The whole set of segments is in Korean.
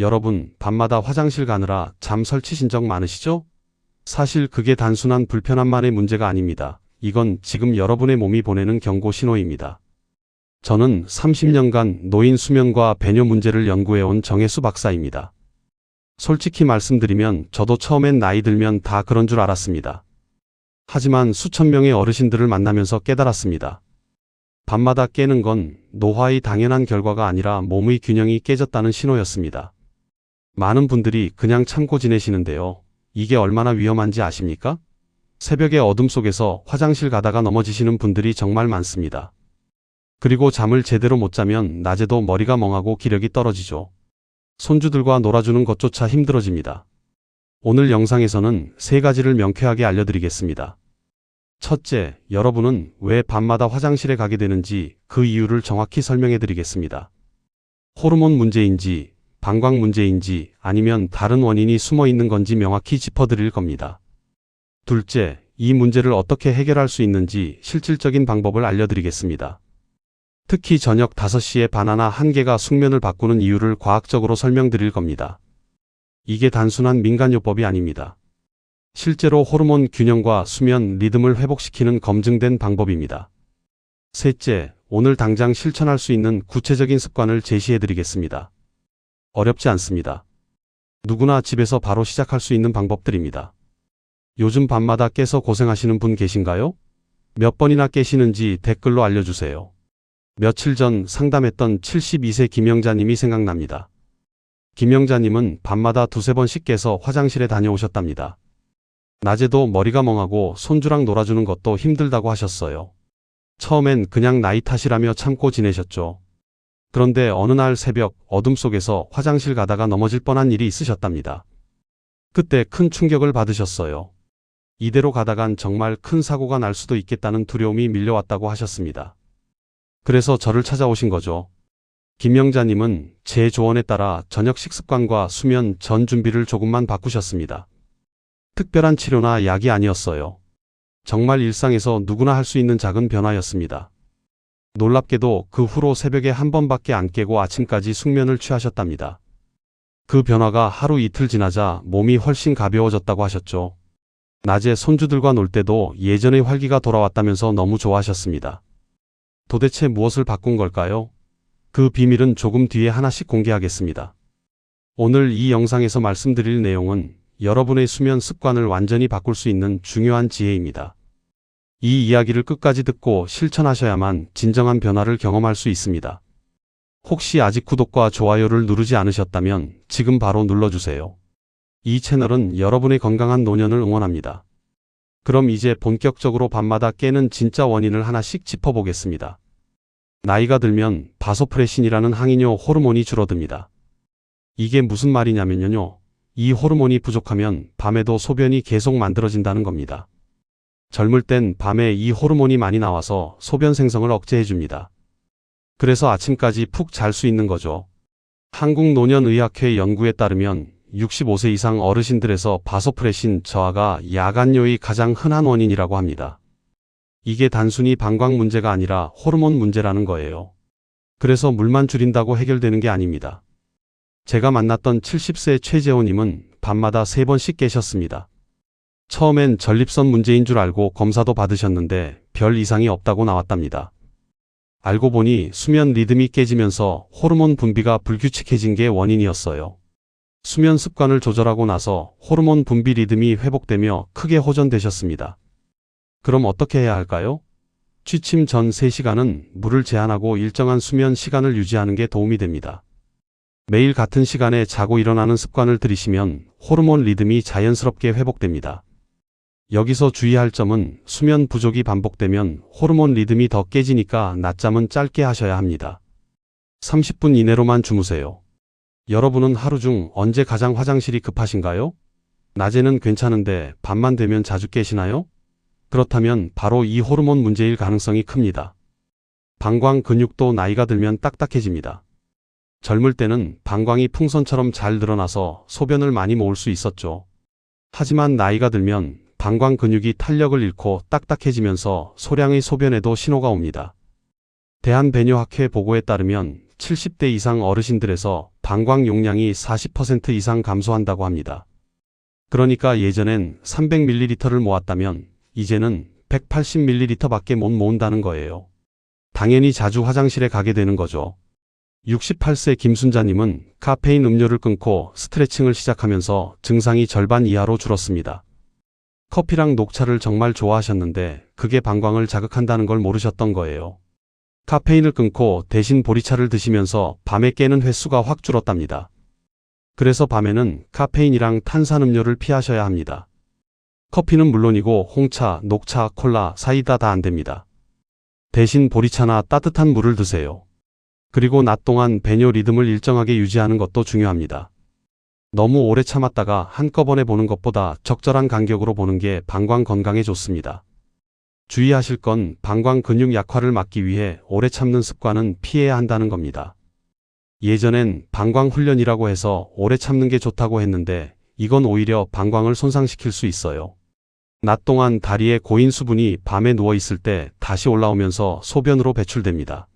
여러분, 밤마다 화장실 가느라 잠 설치신 적 많으시죠? 사실 그게 단순한 불편함만의 문제가 아닙니다. 이건 지금 여러분의 몸이 보내는 경고 신호입니다. 저는 30년간 노인 수면과 배뇨 문제를 연구해온 정혜수 박사입니다. 솔직히 말씀드리면 저도 처음엔 나이 들면 다 그런 줄 알았습니다. 하지만 수천 명의 어르신들을 만나면서 깨달았습니다. 밤마다 깨는 건 노화의 당연한 결과가 아니라 몸의 균형이 깨졌다는 신호였습니다. 많은 분들이 그냥 참고 지내시는데요. 이게 얼마나 위험한지 아십니까? 새벽의 어둠 속에서 화장실 가다가 넘어지시는 분들이 정말 많습니다. 그리고 잠을 제대로 못 자면 낮에도 머리가 멍하고 기력이 떨어지죠. 손주들과 놀아주는 것조차 힘들어집니다. 오늘 영상에서는 세 가지를 명쾌하게 알려드리겠습니다. 첫째, 여러분은 왜 밤마다 화장실에 가게 되는지 그 이유를 정확히 설명해 드리겠습니다. 호르몬 문제인지, 방광 문제인지 아니면 다른 원인이 숨어 있는 건지 명확히 짚어드릴 겁니다. 둘째, 이 문제를 어떻게 해결할 수 있는지 실질적인 방법을 알려드리겠습니다. 특히 저녁 5시에 바나나 한 개가 숙면을 바꾸는 이유를 과학적으로 설명드릴 겁니다. 이게 단순한 민간요법이 아닙니다. 실제로 호르몬 균형과 수면 리듬을 회복시키는 검증된 방법입니다. 셋째, 오늘 당장 실천할 수 있는 구체적인 습관을 제시해 드리겠습니다. 어렵지 않습니다. 누구나 집에서 바로 시작할 수 있는 방법들입니다. 요즘 밤마다 깨서 고생하시는 분 계신가요? 몇 번이나 깨시는지 댓글로 알려주세요. 며칠 전 상담했던 72세 김영자님이 생각납니다. 김영자님은 밤마다 두세 번씩 깨서 화장실에 다녀오셨답니다. 낮에도 머리가 멍하고 손주랑 놀아주는 것도 힘들다고 하셨어요. 처음엔 그냥 나이 탓이라며 참고 지내셨죠. 그런데 어느 날 새벽 어둠 속에서 화장실 가다가 넘어질 뻔한 일이 있으셨답니다. 그때 큰 충격을 받으셨어요. 이대로 가다간 정말 큰 사고가 날 수도 있겠다는 두려움이 밀려왔다고 하셨습니다. 그래서 저를 찾아오신 거죠. 김영자님은 제 조언에 따라 저녁 식습관과 수면 전 준비를 조금만 바꾸셨습니다. 특별한 치료나 약이 아니었어요. 정말 일상에서 누구나 할 수 있는 작은 변화였습니다. 놀랍게도 그 후로 새벽에 한 번밖에 안 깨고 아침까지 숙면을 취하셨답니다. 그 변화가 하루 이틀 지나자 몸이 훨씬 가벼워졌다고 하셨죠. 낮에 손주들과 놀 때도 예전의 활기가 돌아왔다면서 너무 좋아하셨습니다. 도대체 무엇을 바꾼 걸까요? 그 비밀은 조금 뒤에 하나씩 공개하겠습니다. 오늘 이 영상에서 말씀드릴 내용은 여러분의 수면 습관을 완전히 바꿀 수 있는 중요한 지혜입니다. 이 이야기를 끝까지 듣고 실천하셔야만 진정한 변화를 경험할 수 있습니다. 혹시 아직 구독과 좋아요를 누르지 않으셨다면 지금 바로 눌러주세요. 이 채널은 여러분의 건강한 노년을 응원합니다. 그럼 이제 본격적으로 밤마다 깨는 진짜 원인을 하나씩 짚어보겠습니다. 나이가 들면 바소프레신이라는 항이뇨 호르몬이 줄어듭니다. 이게 무슨 말이냐면요. 이 호르몬이 부족하면 밤에도 소변이 계속 만들어진다는 겁니다. 젊을 땐 밤에 이 호르몬이 많이 나와서 소변 생성을 억제해 줍니다. 그래서 아침까지 푹 잘 수 있는 거죠. 한국노년의학회 연구에 따르면 65세 이상 어르신들에서 바소프레신 저하가 야간요의 가장 흔한 원인이라고 합니다. 이게 단순히 방광 문제가 아니라 호르몬 문제라는 거예요. 그래서 물만 줄인다고 해결되는 게 아닙니다. 제가 만났던 70세 최재호님은 밤마다 3번씩 깨셨습니다. 처음엔 전립선 문제인 줄 알고 검사도 받으셨는데 별 이상이 없다고 나왔답니다. 알고 보니 수면 리듬이 깨지면서 호르몬 분비가 불규칙해진 게 원인이었어요. 수면 습관을 조절하고 나서 호르몬 분비 리듬이 회복되며 크게 호전되셨습니다. 그럼 어떻게 해야 할까요? 취침 전 3시간은 물을 제한하고 일정한 수면 시간을 유지하는 게 도움이 됩니다. 매일 같은 시간에 자고 일어나는 습관을 들이시면 호르몬 리듬이 자연스럽게 회복됩니다. 여기서 주의할 점은 수면 부족이 반복되면 호르몬 리듬이 더 깨지니까 낮잠은 짧게 하셔야 합니다. 30분 이내로만 주무세요. 여러분은 하루 중 언제 가장 화장실이 급하신가요? 낮에는 괜찮은데 밤만 되면 자주 깨시나요? 그렇다면 바로 이 호르몬 문제일 가능성이 큽니다. 방광 근육도 나이가 들면 딱딱해집니다. 젊을 때는 방광이 풍선처럼 잘 늘어나서 소변을 많이 모을 수 있었죠. 하지만 나이가 들면 방광 근육이 탄력을 잃고 딱딱해지면서 소량의 소변에도 신호가 옵니다. 대한배뇨학회 보고에 따르면 70대 이상 어르신들에서 방광 용량이 40% 이상 감소한다고 합니다. 그러니까 예전엔 300ml를 모았다면 이제는 180ml밖에 못 모은다는 거예요. 당연히 자주 화장실에 가게 되는 거죠. 68세 김순자님은 카페인 음료를 끊고 스트레칭을 시작하면서 증상이 절반 이하로 줄었습니다. 커피랑 녹차를 정말 좋아하셨는데 그게 방광을 자극한다는 걸 모르셨던 거예요. 카페인을 끊고 대신 보리차를 드시면서 밤에 깨는 횟수가 확 줄었답니다. 그래서 밤에는 카페인이랑 탄산음료를 피하셔야 합니다. 커피는 물론이고 홍차, 녹차, 콜라, 사이다 다 안 됩니다. 대신 보리차나 따뜻한 물을 드세요. 그리고 낮 동안 배뇨 리듬을 일정하게 유지하는 것도 중요합니다. 너무 오래 참았다가 한꺼번에 보는 것보다 적절한 간격으로 보는 게 방광 건강에 좋습니다. 주의하실 건 방광 근육 약화를 막기 위해 오래 참는 습관은 피해야 한다는 겁니다. 예전엔 방광 훈련이라고 해서 오래 참는 게 좋다고 했는데 이건 오히려 방광을 손상시킬 수 있어요. 낮 동안 다리에 고인 수분이 밤에 누워 있을 때 다시 올라오면서 소변으로 배출됩니다.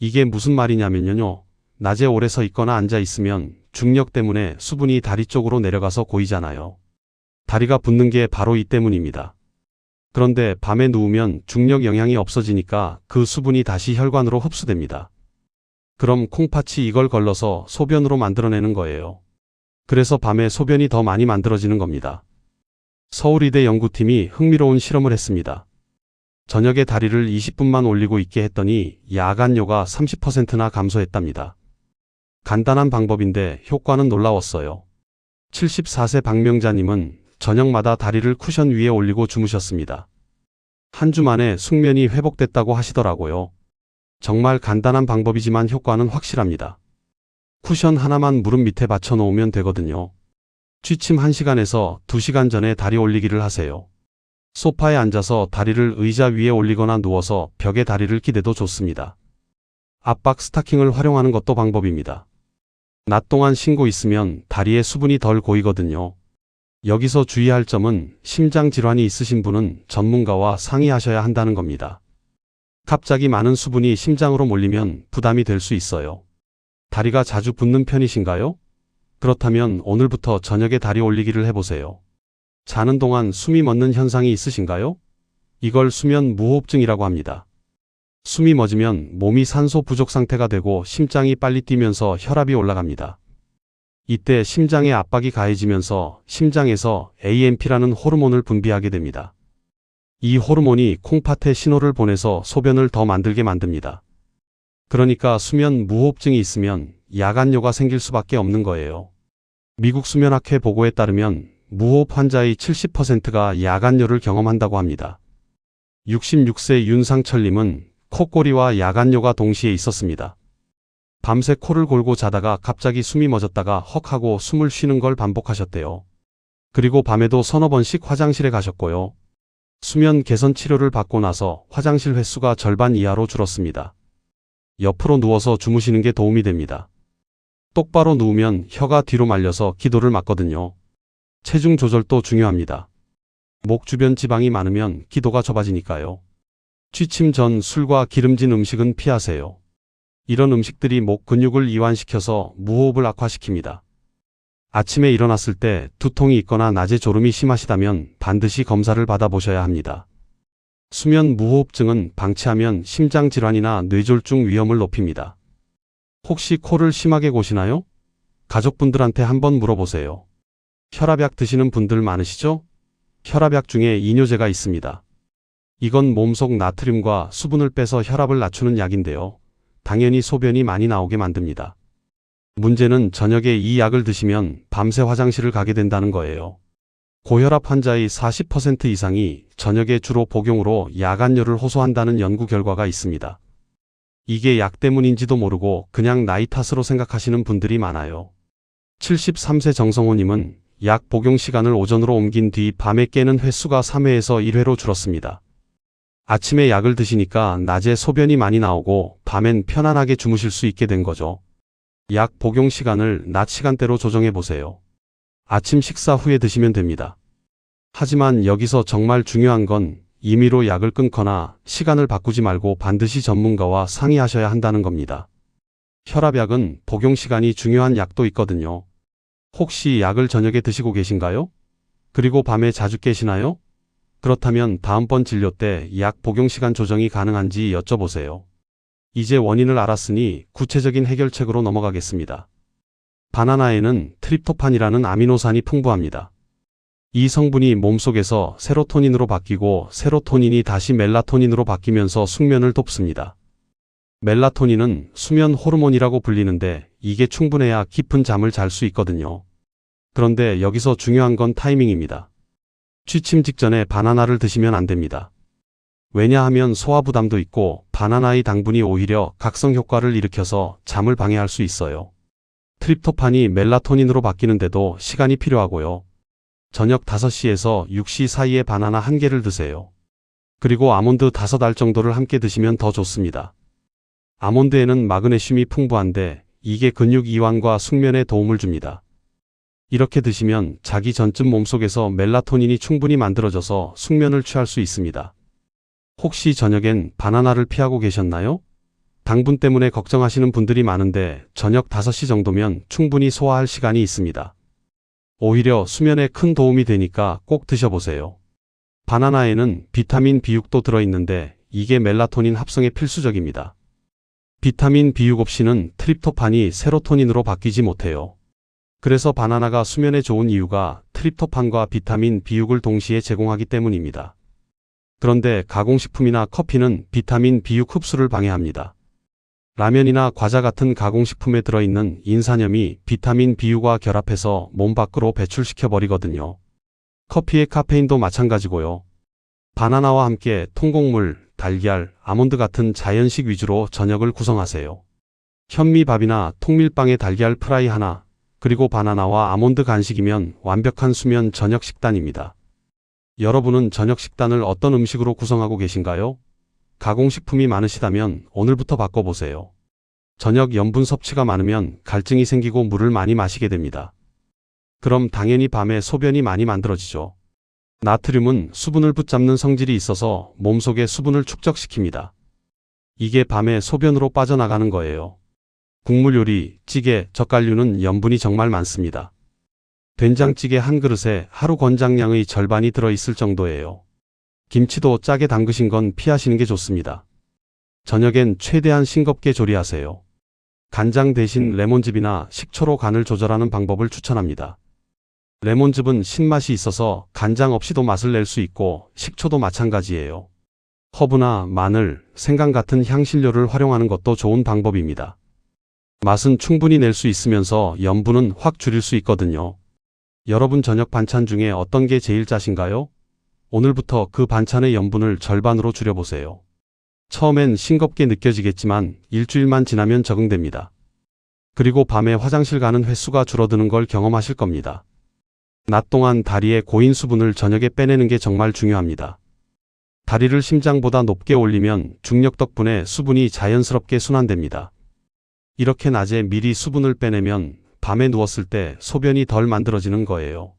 이게 무슨 말이냐면요. 낮에 오래 서 있거나 앉아 있으면 중력 때문에 수분이 다리 쪽으로 내려가서 고이잖아요. 다리가 붓는 게 바로 이 때문입니다. 그런데 밤에 누우면 중력 영향이 없어지니까 그 수분이 다시 혈관으로 흡수됩니다. 그럼 콩팥이 이걸 걸러서 소변으로 만들어내는 거예요. 그래서 밤에 소변이 더 많이 만들어지는 겁니다. 서울의대 연구팀이 흥미로운 실험을 했습니다. 저녁에 다리를 20분만 올리고 있게 했더니 야간뇨가 30%나 감소했답니다. 간단한 방법인데 효과는 놀라웠어요. 74세 박명자님은 저녁마다 다리를 쿠션 위에 올리고 주무셨습니다. 한 주 만에 숙면이 회복됐다고 하시더라고요. 정말 간단한 방법이지만 효과는 확실합니다. 쿠션 하나만 무릎 밑에 받쳐 놓으면 되거든요. 취침 1시간에서 2시간 전에 다리 올리기를 하세요. 소파에 앉아서 다리를 의자 위에 올리거나 누워서 벽에 다리를 기대도 좋습니다. 압박 스타킹을 활용하는 것도 방법입니다. 낮 동안 신고 있으면 다리에 수분이 덜 고이거든요. 여기서 주의할 점은 심장 질환이 있으신 분은 전문가와 상의하셔야 한다는 겁니다. 갑자기 많은 수분이 심장으로 몰리면 부담이 될 수 있어요. 다리가 자주 붓는 편이신가요? 그렇다면 오늘부터 저녁에 다리 올리기를 해보세요. 자는 동안 숨이 멎는 현상이 있으신가요? 이걸 수면 무호흡증이라고 합니다. 숨이 멎으면 몸이 산소 부족 상태가 되고 심장이 빨리 뛰면서 혈압이 올라갑니다. 이때 심장의 압박이 가해지면서 심장에서 AMP라는 호르몬을 분비하게 됩니다. 이 호르몬이 콩팥에 신호를 보내서 소변을 더 만들게 만듭니다. 그러니까 수면 무호흡증이 있으면 야간뇨가 생길 수밖에 없는 거예요. 미국 수면학회 보고에 따르면 무호흡 환자의 70%가 야간뇨를 경험한다고 합니다. 66세 윤상철님은 콧꼬리와 야간뇨가 동시에 있었습니다. 밤새 코를 골고 자다가 갑자기 숨이 멎었다가 헉 하고 숨을 쉬는 걸 반복하셨대요. 그리고 밤에도 서너 번씩 화장실에 가셨고요. 수면 개선 치료를 받고 나서 화장실 횟수가 절반 이하로 줄었습니다. 옆으로 누워서 주무시는 게 도움이 됩니다. 똑바로 누우면 혀가 뒤로 말려서 기도를 막거든요. 체중 조절도 중요합니다. 목 주변 지방이 많으면 기도가 좁아지니까요. 취침 전 술과 기름진 음식은 피하세요. 이런 음식들이 목 근육을 이완시켜서 무호흡을 악화시킵니다. 아침에 일어났을 때 두통이 있거나 낮에 졸음이 심하시다면 반드시 검사를 받아보셔야 합니다. 수면 무호흡증은 방치하면 심장 질환이나 뇌졸중 위험을 높입니다. 혹시 코를 심하게 고시나요? 가족분들한테 한번 물어보세요. 혈압약 드시는 분들 많으시죠? 혈압약 중에 이뇨제가 있습니다. 이건 몸속 나트륨과 수분을 빼서 혈압을 낮추는 약인데요. 당연히 소변이 많이 나오게 만듭니다. 문제는 저녁에 이 약을 드시면 밤새 화장실을 가게 된다는 거예요. 고혈압 환자의 40% 이상이 저녁에 주로 복용으로 야간뇨를 호소한다는 연구 결과가 있습니다. 이게 약 때문인지도 모르고 그냥 나이 탓으로 생각하시는 분들이 많아요. 73세 정성호님은 약 복용 시간을 오전으로 옮긴 뒤 밤에 깨는 횟수가 3회에서 1회로 줄었습니다. 아침에 약을 드시니까 낮에 소변이 많이 나오고 밤엔 편안하게 주무실 수 있게 된 거죠. 약 복용 시간을 낮 시간대로 조정해 보세요. 아침 식사 후에 드시면 됩니다. 하지만 여기서 정말 중요한 건 임의로 약을 끊거나 시간을 바꾸지 말고 반드시 전문가와 상의하셔야 한다는 겁니다. 혈압약은 복용 시간이 중요한 약도 있거든요. 혹시 약을 저녁에 드시고 계신가요? 그리고 밤에 자주 깨시나요? 그렇다면 다음번 진료 때 약 복용 시간 조정이 가능한지 여쭤보세요. 이제 원인을 알았으니 구체적인 해결책으로 넘어가겠습니다. 바나나에는 트립토판이라는 아미노산이 풍부합니다. 이 성분이 몸속에서 세로토닌으로 바뀌고 세로토닌이 다시 멜라토닌으로 바뀌면서 숙면을 돕습니다. 멜라토닌은 수면 호르몬이라고 불리는데 이게 충분해야 깊은 잠을 잘 수 있거든요. 그런데 여기서 중요한 건 타이밍입니다. 취침 직전에 바나나를 드시면 안 됩니다. 왜냐하면 소화 부담도 있고 바나나의 당분이 오히려 각성 효과를 일으켜서 잠을 방해할 수 있어요. 트립토판이 멜라토닌으로 바뀌는데도 시간이 필요하고요. 저녁 5시에서 6시 사이에 바나나 한 개를 드세요. 그리고 아몬드 5알 정도를 함께 드시면 더 좋습니다. 아몬드에는 마그네슘이 풍부한데 이게 근육 이완과 숙면에 도움을 줍니다. 이렇게 드시면 자기 전쯤 몸속에서 멜라토닌이 충분히 만들어져서 숙면을 취할 수 있습니다. 혹시 저녁엔 바나나를 피하고 계셨나요? 당분 때문에 걱정하시는 분들이 많은데 저녁 5시 정도면 충분히 소화할 시간이 있습니다. 오히려 수면에 큰 도움이 되니까 꼭 드셔보세요. 바나나에는 비타민 B6도 들어있는데 이게 멜라토닌 합성에 필수적입니다. 비타민 B6 없이는 트립토판이 세로토닌으로 바뀌지 못해요. 그래서 바나나가 수면에 좋은 이유가 트립토판과 비타민 B6을 동시에 제공하기 때문입니다. 그런데 가공식품이나 커피는 비타민 B6 흡수를 방해합니다. 라면이나 과자 같은 가공식품에 들어있는 인산염이 비타민 B6와 결합해서 몸 밖으로 배출시켜 버리거든요. 커피의 카페인도 마찬가지고요. 바나나와 함께 통곡물, 달걀, 아몬드 같은 자연식 위주로 저녁을 구성하세요. 현미밥이나 통밀빵에 달걀 프라이 하나, 그리고 바나나와 아몬드 간식이면 완벽한 수면 저녁 식단입니다. 여러분은 저녁 식단을 어떤 음식으로 구성하고 계신가요? 가공식품이 많으시다면 오늘부터 바꿔보세요. 저녁 염분 섭취가 많으면 갈증이 생기고 물을 많이 마시게 됩니다. 그럼 당연히 밤에 소변이 많이 만들어지죠. 나트륨은 수분을 붙잡는 성질이 있어서 몸속에 수분을 축적시킵니다. 이게 밤에 소변으로 빠져나가는 거예요. 국물 요리, 찌개, 젓갈류는 염분이 정말 많습니다. 된장찌개 한 그릇에 하루 권장량의 절반이 들어있을 정도예요. 김치도 짜게 담그신 건 피하시는 게 좋습니다. 저녁엔 최대한 싱겁게 조리하세요. 간장 대신 레몬즙이나 식초로 간을 조절하는 방법을 추천합니다. 레몬즙은 신맛이 있어서 간장 없이도 맛을 낼 수 있고 식초도 마찬가지예요. 허브나 마늘, 생강 같은 향신료를 활용하는 것도 좋은 방법입니다. 맛은 충분히 낼 수 있으면서 염분은 확 줄일 수 있거든요. 여러분 저녁 반찬 중에 어떤 게 제일 짜신가요? 오늘부터 그 반찬의 염분을 절반으로 줄여보세요. 처음엔 싱겁게 느껴지겠지만 일주일만 지나면 적응됩니다. 그리고 밤에 화장실 가는 횟수가 줄어드는 걸 경험하실 겁니다. 낮 동안 다리의 고인 수분을 저녁에 빼내는 게 정말 중요합니다. 다리를 심장보다 높게 올리면 중력 덕분에 수분이 자연스럽게 순환됩니다. 이렇게 낮에 미리 수분을 빼내면 밤에 누웠을 때 소변이 덜 만들어지는 거예요.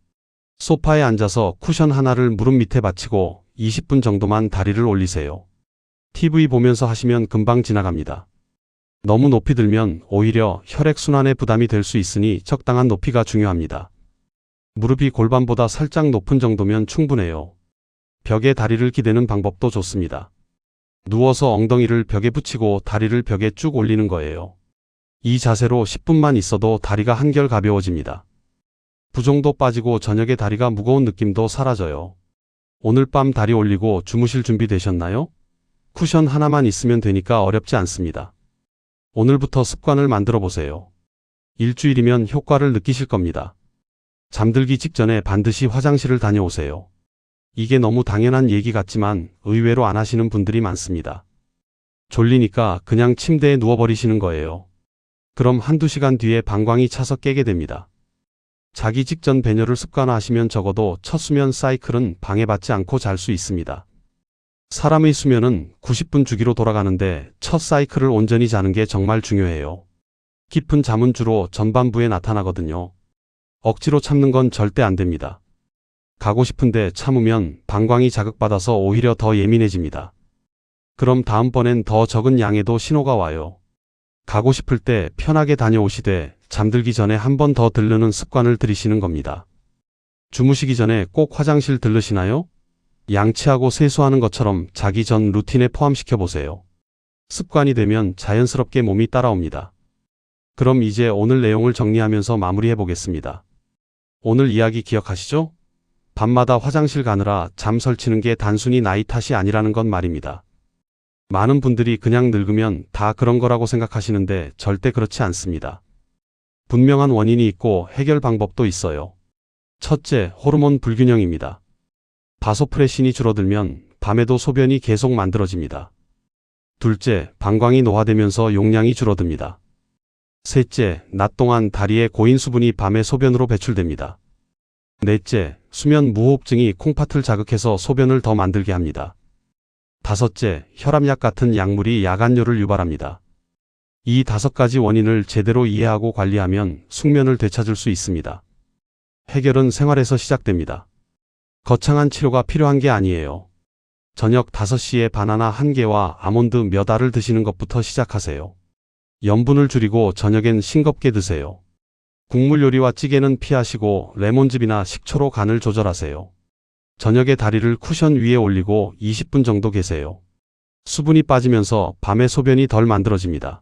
소파에 앉아서 쿠션 하나를 무릎 밑에 받치고 20분 정도만 다리를 올리세요. TV 보면서 하시면 금방 지나갑니다. 너무 높이 들면 오히려 혈액순환에 부담이 될 수 있으니 적당한 높이가 중요합니다. 무릎이 골반보다 살짝 높은 정도면 충분해요. 벽에 다리를 기대는 방법도 좋습니다. 누워서 엉덩이를 벽에 붙이고 다리를 벽에 쭉 올리는 거예요. 이 자세로 10분만 있어도 다리가 한결 가벼워집니다. 부종도 빠지고 저녁에 다리가 무거운 느낌도 사라져요. 오늘 밤 다리 올리고 주무실 준비 되셨나요? 쿠션 하나만 있으면 되니까 어렵지 않습니다. 오늘부터 습관을 만들어 보세요. 일주일이면 효과를 느끼실 겁니다. 잠들기 직전에 반드시 화장실을 다녀오세요. 이게 너무 당연한 얘기 같지만 의외로 안 하시는 분들이 많습니다. 졸리니까 그냥 침대에 누워버리시는 거예요. 그럼 한두 시간 뒤에 방광이 차서 깨게 됩니다. 자기 직전 배뇨를 습관화하시면 적어도 첫 수면 사이클은 방해받지 않고 잘 수 있습니다. 사람의 수면은 90분 주기로 돌아가는데 첫 사이클을 온전히 자는 게 정말 중요해요. 깊은 잠은 주로 전반부에 나타나거든요. 억지로 참는 건 절대 안 됩니다. 가고 싶은데 참으면 방광이 자극받아서 오히려 더 예민해집니다. 그럼 다음번엔 더 적은 양에도 신호가 와요. 가고 싶을 때 편하게 다녀오시되 잠들기 전에 한 번 더 들르는 습관을 들이시는 겁니다. 주무시기 전에 꼭 화장실 들르시나요? 양치하고 세수하는 것처럼 자기 전 루틴에 포함시켜 보세요. 습관이 되면 자연스럽게 몸이 따라옵니다. 그럼 이제 오늘 내용을 정리하면서 마무리해 보겠습니다. 오늘 이야기 기억하시죠? 밤마다 화장실 가느라 잠 설치는 게 단순히 나이 탓이 아니라는 건 말입니다. 많은 분들이 그냥 늙으면 다 그런 거라고 생각하시는데 절대 그렇지 않습니다. 분명한 원인이 있고 해결 방법도 있어요. 첫째, 호르몬 불균형입니다. 바소프레신이 줄어들면 밤에도 소변이 계속 만들어집니다. 둘째, 방광이 노화되면서 용량이 줄어듭니다. 셋째, 낮 동안 다리에 고인 수분이 밤에 소변으로 배출됩니다. 넷째, 수면 무호흡증이 콩팥을 자극해서 소변을 더 만들게 합니다. 다섯째, 혈압약 같은 약물이 야간뇨를 유발합니다. 이 다섯 가지 원인을 제대로 이해하고 관리하면 숙면을 되찾을 수 있습니다. 해결은 생활에서 시작됩니다. 거창한 치료가 필요한 게 아니에요. 저녁 5시에 바나나 1개와 아몬드 몇 알을 드시는 것부터 시작하세요. 염분을 줄이고 저녁엔 싱겁게 드세요. 국물 요리와 찌개는 피하시고 레몬즙이나 식초로 간을 조절하세요. 저녁에 다리를 쿠션 위에 올리고 20분 정도 계세요. 수분이 빠지면서 밤에 소변이 덜 만들어집니다.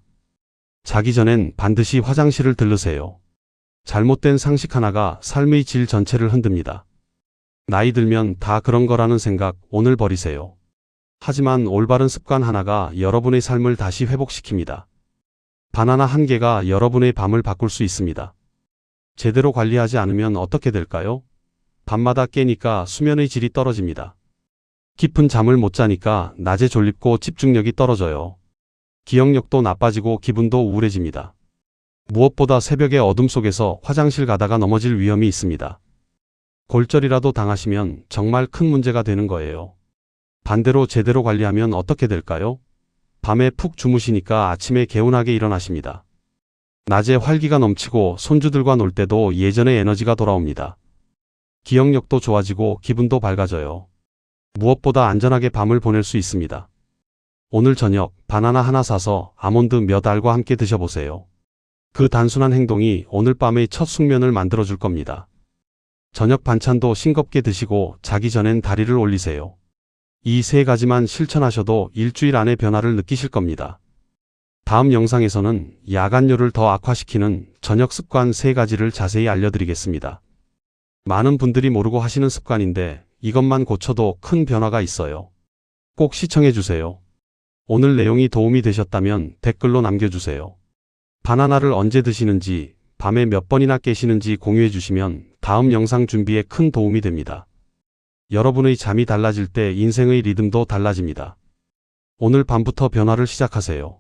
자기 전엔 반드시 화장실을 들르세요. 잘못된 상식 하나가 삶의 질 전체를 흔듭니다. 나이 들면 다 그런 거라는 생각 오늘 버리세요. 하지만 올바른 습관 하나가 여러분의 삶을 다시 회복시킵니다. 바나나 한 개가 여러분의 밤을 바꿀 수 있습니다. 제대로 관리하지 않으면 어떻게 될까요? 밤마다 깨니까 수면의 질이 떨어집니다. 깊은 잠을 못 자니까 낮에 졸립고 집중력이 떨어져요. 기억력도 나빠지고 기분도 우울해집니다. 무엇보다 새벽의 어둠 속에서 화장실 가다가 넘어질 위험이 있습니다. 골절이라도 당하시면 정말 큰 문제가 되는 거예요. 반대로 제대로 관리하면 어떻게 될까요? 밤에 푹 주무시니까 아침에 개운하게 일어나십니다. 낮에 활기가 넘치고 손주들과 놀 때도 예전의 에너지가 돌아옵니다. 기억력도 좋아지고 기분도 밝아져요. 무엇보다 안전하게 밤을 보낼 수 있습니다. 오늘 저녁 바나나 하나 사서 아몬드 몇 알과 함께 드셔보세요. 그 단순한 행동이 오늘 밤의 첫 숙면을 만들어줄 겁니다. 저녁 반찬도 싱겁게 드시고 자기 전엔 다리를 올리세요. 이 세 가지만 실천하셔도 일주일 안에 변화를 느끼실 겁니다. 다음 영상에서는 야간뇨를 더 악화시키는 저녁 습관 세 가지를 자세히 알려드리겠습니다. 많은 분들이 모르고 하시는 습관인데 이것만 고쳐도 큰 변화가 있어요. 꼭 시청해주세요. 오늘 내용이 도움이 되셨다면 댓글로 남겨주세요. 바나나를 언제 드시는지, 밤에 몇 번이나 깨시는지 공유해주시면 다음 영상 준비에 큰 도움이 됩니다. 여러분의 잠이 달라질 때 인생의 리듬도 달라집니다. 오늘 밤부터 변화를 시작하세요.